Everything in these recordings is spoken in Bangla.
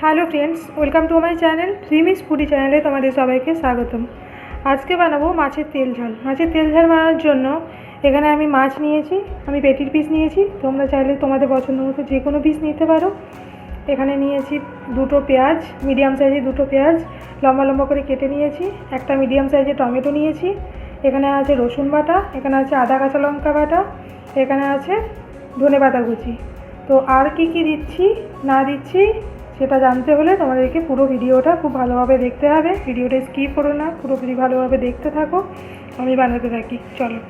Hello friends, welcome to my channel Rimi's foodie চ্যানেলে তোমাদের সবাইকে স্বাগতম। আজকে বানাবো মাছের তেল ঝাল। মাছের তেল ঝাল বানানোর জন্য এখানে আমি মাছ নিয়েছি, আমি পেটির পিস নিয়েছি। তোমরা চাইলে তোমাদের পছন্দ মতো যে কোনো পিস নিতে পারো। এখানে নিয়েছি দুটো পেঁয়াজ, মিডিয়াম সাইজের দুটো পেঁয়াজ, লম্বা লম্বা করে কেটে নিয়েছি। একটা মিডিয়াম সাইজের টমেটো নিয়েছি। এখানে আছে রসুন বাটা, এখানে আছে আদা কাঁচা লঙ্কা বাটা, এখানে আছে ধনে পাতা কুচি। তো আর কি কি দিচ্ছি, না দিচ্ছি সেটা জানতে হলে তোমাদেরকে পুরো ভিডিওটা খুব ভালোভাবে দেখতে হবে। ভিডিওটা স্কিপ করো না পুরোপুরি ভালোভাবে দেখতে থাকো, আমি বানাতে থাকি। চলো।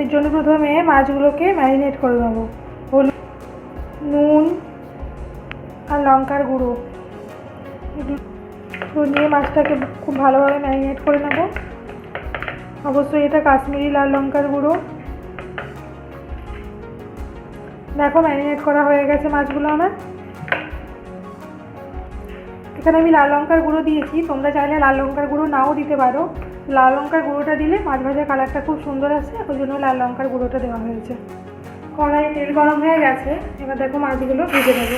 এর জন্য প্রথমে মাছগুলোকে ম্যারিনেট করে নেব। হলুদ, নুন আর লঙ্কার গুঁড়ো। নিয়ে মাছটাকে খুব ভালোভাবে ম্যারিনেট করে নেব। অবশ্যই এটা কাশ্মীরি লাল লঙ্কার গুঁড়ো। দেখো ম্যারিনেট করা হয়ে গেছে মাছগুলো আমার। এখানে আমি লাল লঙ্কার গুঁড়ো দিয়েছি। তোমরা চাইলে লাল লঙ্কার গুঁড়ো নাও দিতে পারো। লাল লঙ্কার গুঁড়োটা দিলে মাছ ভাজার কালারটা খুব সুন্দর আসে, ওই জন্য লাল লঙ্কার গুঁড়োটা দেওয়া হয়েছে। কড়াই তেল গরম হয়ে গেছে, এবার দেখো মাছগুলো ভেজে দেবো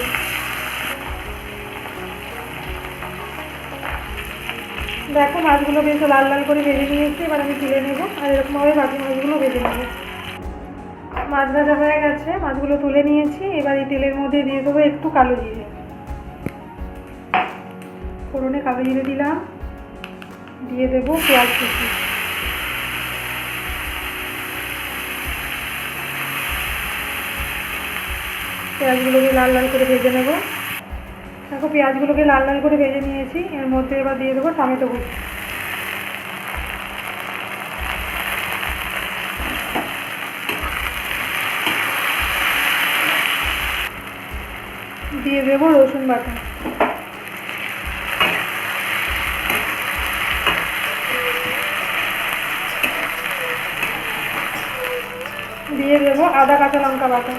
দেখো মাছগুলো বেশ লাল লাল করে ভেজে নিয়েছি, এবার আমি তুলে নেব, আর এরকমভাবে বাকি মাছগুলো ভেজে নেব। মাছ ভাজা হয়ে গেছে, মাছগুলো তুলে নিয়েছি, এবার এই তেলের মধ্যে দিয়ে দেবো একটু কালো জিরে। ফোড়নে কালো জিরে দিলাম। দিয়ে দেবো পেঁয়াজ কুচি। পেঁয়াজগুলোকে লাল লাল করে ভেজে নেব। দেখো, পেঁয়াজগুলোকে লাল লাল করে ভেজে নিয়েছি। এর মধ্যে এবার দিয়ে দেবো টমেটো কুচি। দিয়ে দেবো রসুন বাটা। দিয়ে দেবো, আদা কাঁচা লঙ্কা বাটা।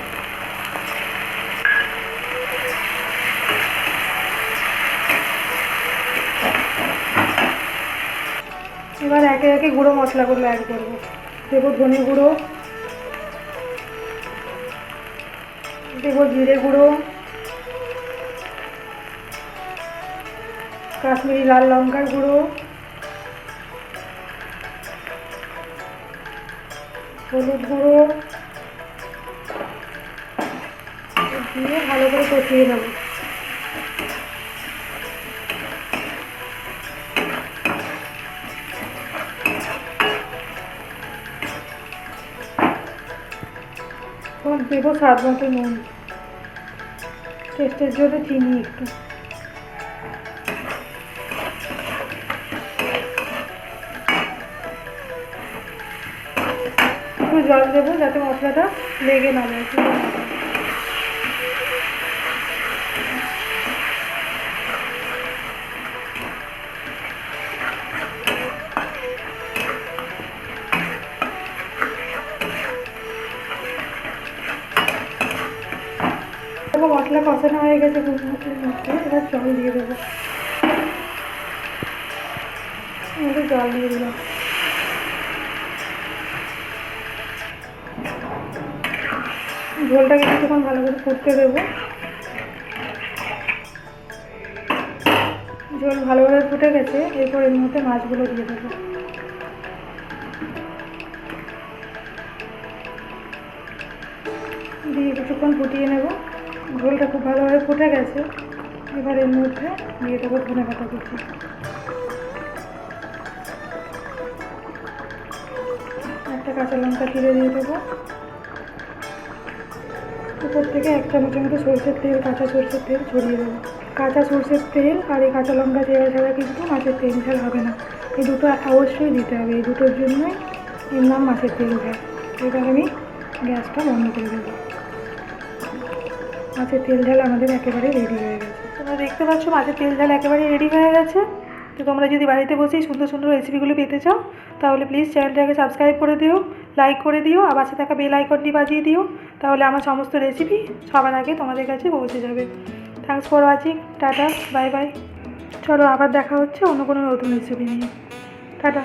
এবার একে একে গুঁড়ো মশলাগুলো অ্যাড করব। দেবো ধনে গুঁড়ো, দেবো জিরে গুঁড়ো, কাশ্মীরি লাল লঙ্কার গুঁড়ো, হলুদ গুঁড়ো দিয়ে ভালো করে কষিয়ে নেব। দেবো স্বাদ মতো নুন। টেস্টের জন্য চিনি একটু। একটু জল দেবো যাতে মশলাটা লেগে না যায়। মশলা কষানো হয়ে গেছে এবার জল দিয়ে দেবো। জল দিয়ে দিলাম ঝোলটাকে কিছুক্ষণ ভালো করে ফুটতে দেবো। ঝোল ভালোভাবে ফুটে গেছে, এরপর এর মধ্যে মাছগুলো দিয়ে দেবো। দিয়ে কিছুক্ষণ ফুটিয়ে নেব। ঝোলটা খুব ভালোভাবে ফুটে গেছে। এবার এর মধ্যে দিয়ে দেবো ধনে পাতা কুচি। একটা কাঁচা লঙ্কা চিড়ে দিয়ে দেবো। উপর থেকে এক চামচের মতো সরষের তেল, কাঁচা সরষের তেল ছড়িয়ে দেবো। কাঁচা সরষের তেল আর এই কাঁচা লঙ্কা চেরা ছাড়া কিন্তু মাছের তেল ঝাল হবে না। এই দুটো অবশ্যই দিতে হবে। এই দুটোর জন্যই এর নাম মাছের তেল ঝাল। এবার আমি গ্যাসটা বন্ধ করে দেবো। মাছের তেল ঝাল আমাদের একেবারে রেডি হয়ে গেছে। তোমরা দেখতে পাচ্ছ মাছের তেল ঝাল একেবারে রেডি হয়ে গেছে। তো তোমরা যদি বাড়িতে বসেই সুন্দর সুন্দর রেসিপিগুলো পেতে চাও, তাহলে প্লিজ চ্যানেলটাকে সাবস্ক্রাইব করে দিও লাইক করে দিও, আর পাশে থাকা বেল আইকনটি বাজিয়ে দিও। তাহলে আমার সমস্ত রেসিপি সবার আগে তোমাদের কাছে পৌঁছে যাবে। Thanks for watching tata bye bye চলো আবার দেখা হচ্ছে অন্য কোনো নতুন রেসিপি নিয়ে। টাটা